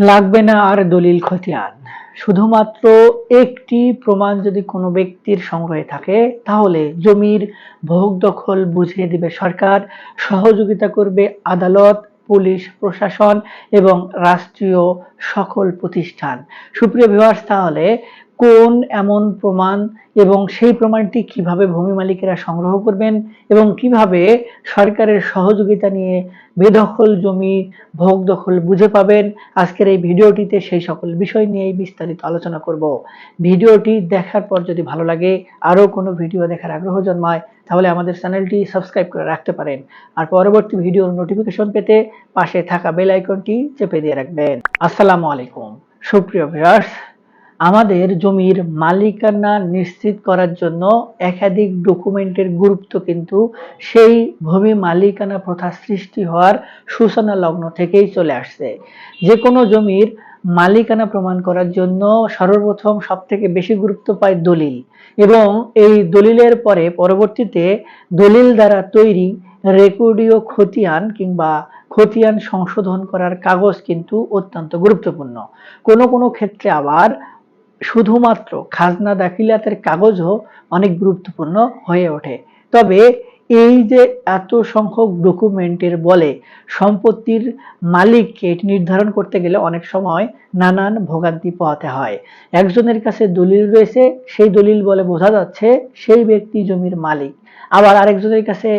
লাগবে না আর দলিল খতিয়ান। শুধুমাত্র একটি প্রমাণ যদি কোনো ব্যক্তির সংগ্রহে থাকে, তাহলে জমির ভোগ দখল বুঝিয়ে দিবে সরকার, সহযোগিতা করবে আদালত, পুলিশ, প্রশাসন এবং রাষ্ট্রীয় সকল প্রতিষ্ঠান। সুপ্রিয় ভিউয়ার্স তাহলে কোন এমন প্রমাণ এবং সেই প্রমাণটি কীভাবে ভূমি মালিকেরা সংগ্রহ করবেন এবং কীভাবে সরকারের সহযোগিতা নিয়ে বেদখল জমি ভোগ দখল বুঝে পাবেন? আজকের এই ভিডিওটিতে সেই সকল বিষয় নিয়েই বিস্তারিত আলোচনা করব। ভিডিওটি দেখার পর যদি ভালো লাগে, আরও কোনো ভিডিও দেখার আগ্রহ জন্মায়, তাহলে আমাদের চ্যানেলটি সাবস্ক্রাইব করে রাখতে পারেন। আর পরবর্তী ভিডিওর নোটিফিকেশন পেতে পাশে থাকা বেল আইকনটি চেপে দিয়ে রাখবেন। আসসালামু আলাইকুম। সুপ্রিয় ভিউয়ার্স আমাদের জমির মালিকানা নিশ্চিত করার জন্য একাধিক ডকুমেন্টের গুরুত্ব কিন্তু সেই ভূমি মালিকানা প্রথা সৃষ্টি হওয়ার সূচনা লগ্ন থেকেই চলে আসছে। যে কোনো জমির মালিকানা প্রমাণ করার জন্য সর্বপ্রথম সব থেকে বেশি গুরুত্ব পায় দলিল এবং এই দলিলের পরে পরবর্তীতে দলিল দ্বারা তৈরি রেকর্ডীয় খতিয়ান কিংবা খতিয়ান সংশোধন করার কাগজ কিন্তু অত্যন্ত গুরুত্বপূর্ণ। কোনো কোনো ক্ষেত্রে আবার শুধুমাত্র খাজনা দাখিলাতের কাগজও অনেক গুরুত্বপূর্ণ হয়ে ওঠে। তবে এই যে এত সংখ্যক ডকুমেন্টের বলে সম্পত্তির মালিককে নির্ধারণ করতে গেলে অনেক সময় নানান ভোগান্তি পোহাতে হয়। একজনের কাছে দলিল রয়েছে, সেই দলিল বলে বোঝা যাচ্ছে সেই ব্যক্তি জমির মালিক। আবার আরেকজনের কাছে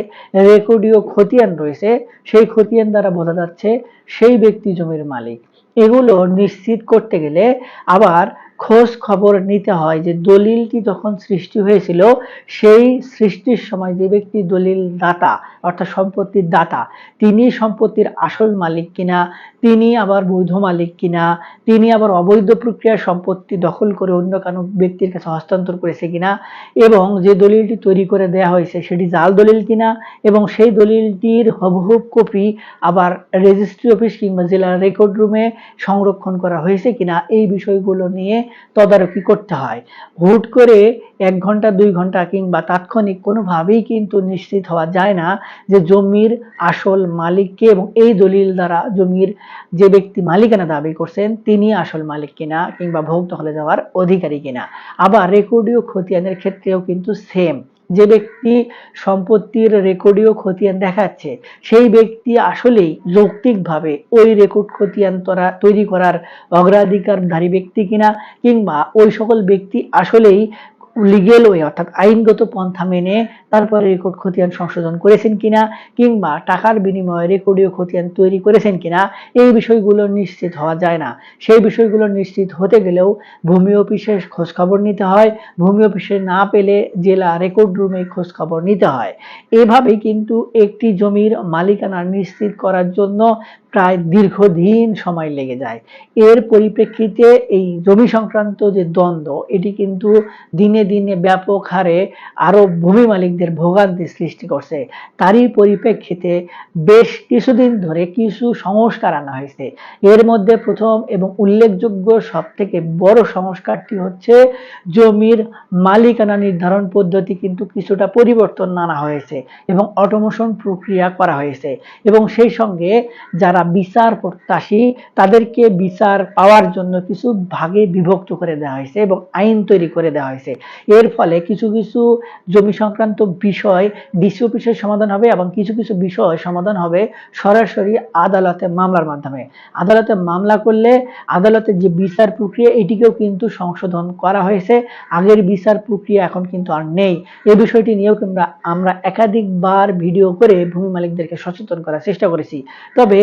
রেকর্ডীয় খতিয়ান রয়েছে, সেই খতিয়ান দ্বারা বোঝা যাচ্ছে সেই ব্যক্তি জমির মালিক। এগুলো নিশ্চিত করতে গেলে আবার খোঁজ খবর নিতে হয় যে দলিলটি যখন সৃষ্টি হয়েছিল, সেই সৃষ্টির সময় যে ব্যক্তি দলিল দাতা অর্থাৎ সম্পত্তির দাতা, তিনি সম্পত্তির আসল মালিক কিনা, তিনি আবার বৈধ মালিক কিনা, তিনি আবার অবৈধ প্রক্রিয়ার সম্পত্তি দখল করে অন্য কোনো ব্যক্তির কাছে হস্তান্তর করেছে কিনা, এবং যে দলিলটি তৈরি করে দেয়া হয়েছে সেটি জাল দলিল কিনা, এবং সেই দলিলটির হবহুব কপি আবার রেজিস্ট্রি অফিস কিংবা জেলার রেকর্ড রুমে সংরক্ষণ করা হয়েছে কিনা, এই বিষয়গুলো নিয়ে তদারকি করতে হয়। হুট করে এক ঘণ্টা, দুই ঘণ্টা কিংবা তাৎক্ষণিক কোনোভাবেই কিন্তু নিশ্চিত হওয়া যায় না যে জমির আসল মালিককে এবং এই দলিল দ্বারা জমির যে ব্যক্তি মালিকানা দাবি করছেন, তিনি আসল মালিক কিনা কিংবা ভোগ হলে যাওয়ার অধিকারী কিনা। আবার রেকর্ডীয় খতিয়ানের ক্ষেত্রেও কিন্তু সেম যে ব্যক্তি সম্পত্তির রেকর্ডীয় খতিয়ান দেখাচ্ছে, সেই ব্যক্তি আসলেই যৌক্তিকভাবে ওই রেকর্ড খতিয়ান তরা, তৈরি করার অগ্রাধিকারধারী ব্যক্তি কিনা কিংবা ওই সকল ব্যক্তি আসলেই লিগেল ওয়ে অর্থাৎ আইনগত পন্থা মেনে তারপরে রেকর্ড খতিয়ান সংশোধন করেছেন কিনা, কিংবা টাকার বিনিময়ে রেকর্ডীয় খতিয়ান তৈরি করেছেন কিনা, এই বিষয়গুলো নিশ্চিত হওয়া যায় না। সেই বিষয়গুলো নিশ্চিত হতে গেলেও ভূমি অফিসে খোঁজখবর নিতে হয়। ভূমি অফিসে না পেলে জেলা রেকর্ড রুমে খোঁজখবর নিতে হয়। এভাবে কিন্তু একটি জমির মালিকানা নিশ্চিত করার জন্য প্রায় দীর্ঘদিন সময় লেগে যায়। এর পরিপ্রেক্ষিতে এই জমি সংক্রান্ত যে দ্বন্দ্ব, এটি কিন্তু দিনে দিনে ব্যাপক হারে আরও ভূমি মালিকদের ভোগান্তি সৃষ্টি করছে। তারই পরিপ্রেক্ষিতে বেশ কিছুদিন ধরে কিছু সংস্কার আনা হয়েছে। এর মধ্যে প্রথম এবং উল্লেখযোগ্য সব থেকে বড় সংস্কারটি হচ্ছে জমির মালিকানা নির্ধারণ পদ্ধতি কিন্তু কিছুটা পরিবর্তন আনা হয়েছে এবং অটোমেশন প্রক্রিয়া করা হয়েছে। এবং সেই সঙ্গে যারা যারা বিচার প্রত্যাশী, তাদেরকে বিচার পাওয়ার জন্য কিছু ভাগে বিভক্ত করে দেওয়া হয়েছে এবং আইন তৈরি করে দেওয়া হয়েছে। এর ফলে কিছু কিছু জমি সংক্রান্ত বিষয় ডিসি অফিসের সমাধান হবে এবং কিছু কিছু বিষয় সমাধান হবে সরাসরি আদালতে মামলার মাধ্যমে। আদালতে মামলা করলে আদালতের যে বিচার প্রক্রিয়া, এটিকেও কিন্তু সংশোধন করা হয়েছে। আগের বিচার প্রক্রিয়া এখন কিন্তু আর নেই। এই বিষয়টি নিয়েও কিংবা আমরা একাধিকবার ভিডিও করে ভূমি মালিকদেরকে সচেতন করার চেষ্টা করেছি। তবে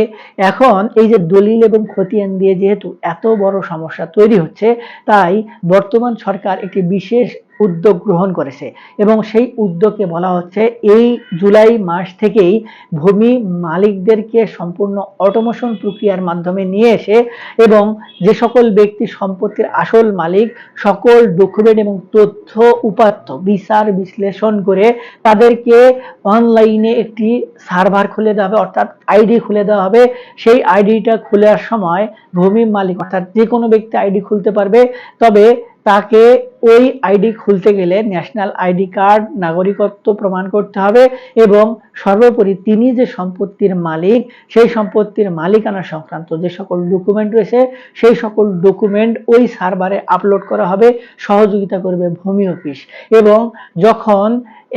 এখন এই যে দলিল এবং খতিয়ান দিয়ে যেহেতু এত বড় সমস্যা তৈরি হচ্ছে, তাই বর্তমান সরকার একটি বিশেষ উদ্যোগ গ্রহণ করেছে। এবং সেই উদ্যোগে বলা হচ্ছে এই জুলাই মাস থেকেই ভূমি মালিকদেরকে সম্পূর্ণ অটোমেশন প্রক্রিয়ার মাধ্যমে নিয়ে এসে এবং যে সকল ব্যক্তি সম্পত্তির আসল মালিক, সকল ডকুমেন্ট এবং তথ্য উপাত্ত বিচার বিশ্লেষণ করে তাদেরকে অনলাইনে একটি সার্ভার খুলে দেওয়া হবে, অর্থাৎ আইডি খুলে দেওয়া হবে। সেই আইডিটা খোলার সময় ভূমি মালিক, অর্থাৎ যে কোনো ব্যক্তি আইডি খুলতে পারবে। তবে তাকে ওই আইডি খুলতে গেলে ন্যাশনাল আইডি কার্ড, নাগরিকত্ব প্রমাণ করতে হবে এবং সর্বোপরি তিনি যে সম্পত্তির মালিক, সেই সম্পত্তির মালিকানা সংক্রান্ত যে সকল ডকুমেন্ট রয়েছে, সেই সকল ডকুমেন্ট ওই সার্ভারে আপলোড করা হবে, সহযোগিতা করবে ভূমি অফিস এবং যখন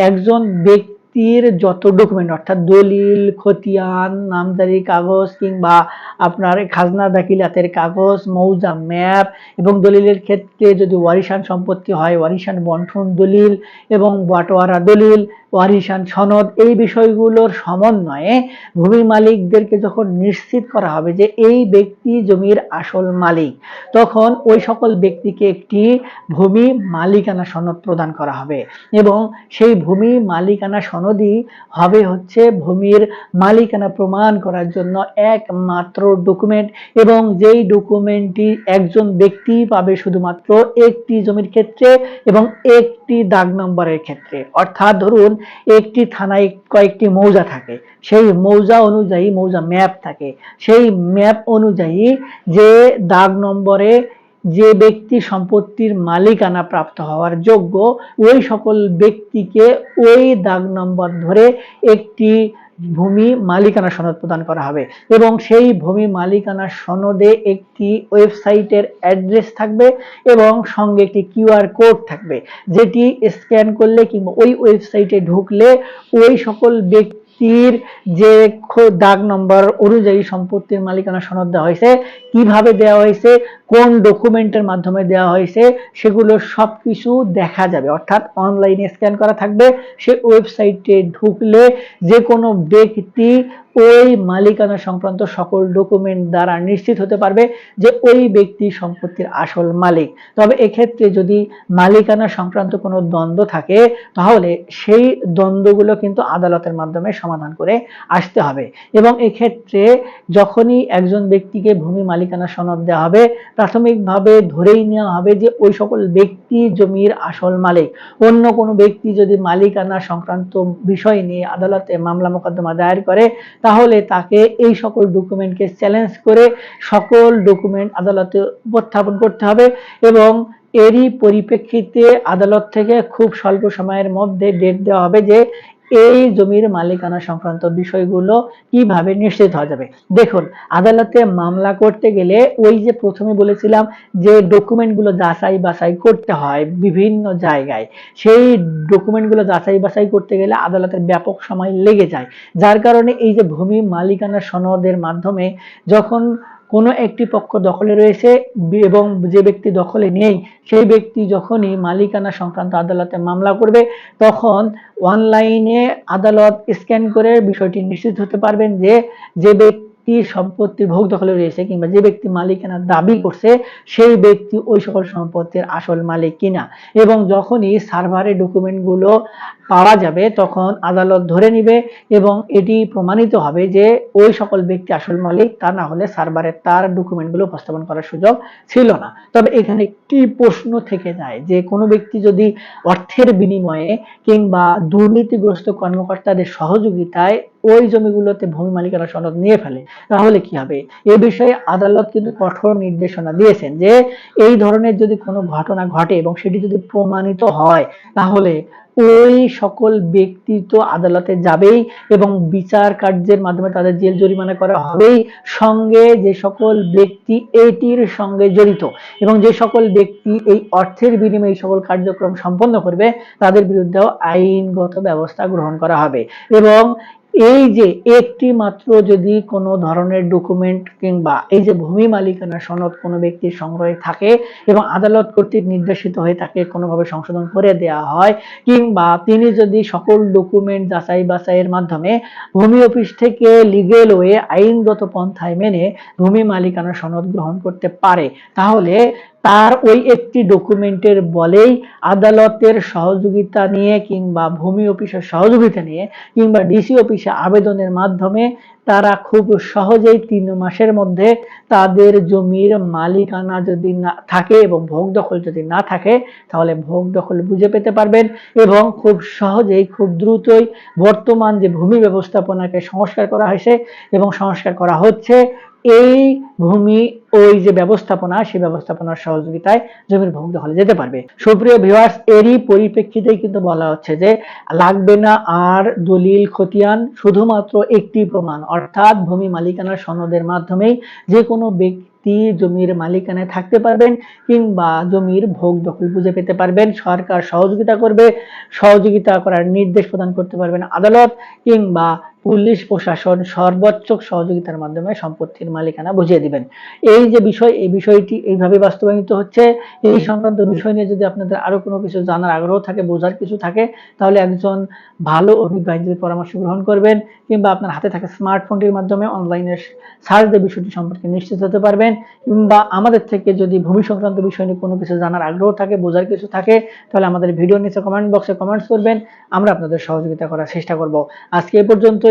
একজন ব্যক্তি ব্যক্তির যত ডকুমেন্ট অর্থাৎ দলিল, খতিয়ান, নামদারি কাগজ কিংবা আপনার খাজনা দাখিলাতের কাগজ, মৌজা ম্যাপ এবং দলিলের ক্ষেত্রে যদি ওয়ারিশান সম্পত্তি হয়, ওয়ারিশান বন্ঠন দলিল এবং বাটোয়ারা দলিল ওয়ারিশান সনদ, এই বিষয়গুলোর সমন্বয়ে ভূমি মালিকদেরকে যখন নিশ্চিত করা হবে যে এই ব্যক্তি জমির আসল মালিক, তখন ওই সকল ব্যক্তিকে একটি ভূমি মালিকানা সনদ প্রদান করা হবে। এবং সেই ভূমি মালিকানা সনদই হবে হচ্ছে ভূমির মালিকানা প্রমাণ করার জন্য একমাত্র ডকুমেন্ট এবং যেই ডকুমেন্টটি একজন ব্যক্তি পাবে শুধুমাত্র একটি জমির ক্ষেত্রে এবং একটি দাগ নম্বরের ক্ষেত্রে। অর্থাৎ ধরুন একটি থানায় কয়েকটি মৌজা থাকে। সেই মৌজা অনুযায়ী মৌজা ম্যাপ থাকে। সেই ম্যাপ অনুযায়ী যে দাগ নম্বরে যে ব্যক্তি সম্পত্তির মালিকানা প্রাপ্ত হওয়ার যোগ্য, ওই সকল ব্যক্তিকে ওই দাগ নম্বর ধরে একটি ভূমি মালিকানা সনদ প্রদান করা হবে এবং সেই ভূমি মালিকানা সনদে একটি ওয়েবসাইটের অ্যাড্রেস থাকবে এবং সঙ্গে একটি কিউআর কোড থাকবে যেটি স্ক্যান করলে কিংবা ওই ওয়েবসাইটে ঢুকলে ওই সকল ব্যক্তি ব্যক্তির যে দাগ নম্বর অনুযায়ী সম্পত্তির মালিকানা সনদ দেওয়া হয়েছে, কীভাবে দেওয়া হয়েছে, কোন ডকুমেন্টের মাধ্যমে দেওয়া হয়েছে, সেগুলো সব কিছু দেখা যাবে। অর্থাৎ অনলাইনে স্ক্যান করা থাকবে। সে ওয়েবসাইটে ঢুকলে যে কোনো ব্যক্তি ওই মালিকানা সংক্রান্ত সকল ডকুমেন্ট দ্বারা নিশ্চিত হতে পারবে যে ওই ব্যক্তি সম্পত্তির আসল মালিক। তবে এক্ষেত্রে যদি মালিকানা সংক্রান্ত কোনো দ্বন্দ্ব থাকে, তাহলে সেই দ্বন্দ্বগুলো কিন্তু আদালতের মাধ্যমে সমাধান করে আসতে হবে। এবং এক্ষেত্রে যখনই একজন ব্যক্তিকে ভূমি মালিকানা সনদ দেওয়া হবে, প্রাথমিকভাবে ধরেই নেওয়া হবে যে ওই সকল ব্যক্তি জমির আসল মালিক। অন্য কোনো ব্যক্তি যদি মালিকানা সংক্রান্ত বিষয় নিয়ে আদালতে মামলা মোকদ্দমা দায়ের করে তাহলে তাকে এই সকল ডকুমেন্টকে চ্যালেঞ্জ করে সকল ডকুমেন্ট আদালতে উপস্থাপন করতে হবে এবং এরই পরিপ্রেক্ষিতে আদালত থেকে খুব স্বল্প সময়ের মধ্যে ডেট দেওয়া হবে যে এই জমির মালিকানা সংক্রান্ত বিষয়গুলো কীভাবে নিশ্চিত হওয়া যাবে? দেখুন, আদালতে মামলা করতে গেলে ওই যে প্রথমে বলেছিলাম যে ডকুমেন্টগুলো যাচাই বাছাই করতে হয় বিভিন্ন জায়গায়, সেই ডকুমেন্টগুলো যাচাই বাছাই করতে গেলে আদালতের ব্যাপক সময় লেগে যায়। যার কারণে এই যে ভূমি মালিকানা সনদের মাধ্যমে যখন কোনো একটি পক্ষ দখলে রয়েছে এবং যে ব্যক্তি দখলে নেই, সেই ব্যক্তি যখনই মালিকানা সংক্রান্ত আদালতে মামলা করবে, তখন অনলাইনে আদালত স্ক্যান করে বিষয়টি নিশ্চিত হতে পারবেন যে যে ব্যক্তি ব্যক্তি সম্পত্তির ভোগ দখলে রয়েছে কিংবা যে ব্যক্তি মালিকানার দাবি করছে, সেই ব্যক্তি ওই সকল সম্পত্তির আসল মালিক কিনা? এবং যখনই সার্ভারে ডকুমেন্টগুলো পাওয়া যাবে, তখন আদালত ধরে নিবে এবং এটি প্রমাণিত হবে যে ওই সকল ব্যক্তি আসল মালিক, তা না হলে সার্ভারে তার ডকুমেন্টগুলো উপস্থাপন করার সুযোগ ছিল না। তবে এখানে একটি প্রশ্ন থেকে যায় যে কোনো ব্যক্তি যদি অর্থের বিনিময়ে কিংবা দুর্নীতিগ্রস্ত কর্মকর্তাদের সহযোগিতায় ওই জমিগুলোতে ভূমি মালিকানা সনদ নিয়ে ফেলে, তাহলে কি হবে? এ বিষয়ে আদালত কিন্তু কঠোর নির্দেশনা দিয়েছেন যে এই ধরনের যদি কোনো ঘটনা ঘটে এবং সেটি যদি প্রমাণিত হয়, তাহলে ওই সকল ব্যক্তি তো আদালতে যাবেই এবং বিচার কার্যের মাধ্যমে তাদের জেল জরিমানা করা হবেই। সঙ্গে যে সকল ব্যক্তি এটির সঙ্গে জড়িত এবং যে সকল ব্যক্তি এই অর্থের বিনিময়ে এই সকল কার্যক্রম সম্পন্ন করবে, তাদের বিরুদ্ধেও আইনগত ব্যবস্থা গ্রহণ করা হবে এবং এই যে একটি মাত্র যদি কোনো ধরনের ডকুমেন্ট কিংবা এই যে ভূমি মালিকানা সনদ কোনো ব্যক্তির সংগ্রহে থাকে এবং আদালত কর্তৃক নির্দেশিত হয়ে তাকে কোনোভাবে সংশোধন করে দেওয়া হয়, কিংবা তিনি যদি সকল ডকুমেন্ট যাচাই বাছাইয়ের মাধ্যমে ভূমি অফিস থেকে লিগেল ওয়ে আইনগত পন্থায় মেনে ভূমি মালিকানা সনদ গ্রহণ করতে পারে, তাহলে তার ওই একটি ডকুমেন্টের বলেই আদালতের সহযোগিতা নিয়ে কিংবা ভূমি অফিসের সহযোগিতা নিয়ে কিংবা ডিসি অফিসে আবেদনের মাধ্যমে তারা খুব সহজেই তিন মাসের মধ্যে তাদের জমির মালিকানা যদি না থাকে এবং ভোগ দখল যদি না থাকে, তাহলে ভোগ দখল বুঝে পেতে পারবেন এবং খুব সহজেই, খুব দ্রুতই বর্তমান যে ভূমি ব্যবস্থাপনাকে সংস্কার করা হয়েছে এবং সংস্কার করা হচ্ছে এই ভূমি, ওই যে ব্যবস্থাপনা সেই ব্যবস্থাপনার সহযোগিতায় জমির ভূমি দখলে যেতে পারবে। সুপ্রিয় ভিউয়ার্স এরই পরিপ্রেক্ষিতেই কিন্তু বলা হচ্ছে যে, লাগবে না আর দলিল খতিয়ান, শুধুমাত্র একটি প্রমাণ। অর্থাৎ ভূমি মালিকানার সনদের মাধ্যমেই যে কোনো ব্যক্তি জমির মালিকানায় থাকতে পারবেন কিংবা জমির ভোগ দখল বুঝে পেতে পারবেন, সরকার সহযোগিতা করবে, সহযোগিতা করার নির্দেশ প্রদান করতে পারবেন আদালত কিংবা পুলিশ প্রশাসন সর্বোচ্চ সহযোগিতার মাধ্যমে সম্পত্তির মালিকানা বুঝিয়ে দিবেন। এই যে বিষয়, এই বিষয়টি এইভাবে বাস্তবায়িত হচ্ছে, এই সংক্রান্ত বিষয় নিয়ে যদি আপনাদের আরও কোনো কিছু জানার আগ্রহ থাকে, বোঝার কিছু থাকে, তাহলে একজন ভালো অভিজ্ঞ পরামর্শ গ্রহণ করবেন কিংবা আপনার হাতে থাকা স্মার্টফোনটির মাধ্যমে অনলাইনে সার্চ দিয়ে বিষয়টি সম্পর্কে নিশ্চিত হতে পারবেন কিংবা আমাদের থেকে যদি ভূমি সংক্রান্ত বিষয় নিয়ে কোনো কিছু জানার আগ্রহ থাকে, বোঝার কিছু থাকে, তাহলে আমাদের ভিডিও নিচে কমেন্ট বক্সে কমেন্টস করবেন। আমরা আপনাদের সহযোগিতা করার চেষ্টা করব। আজকে এই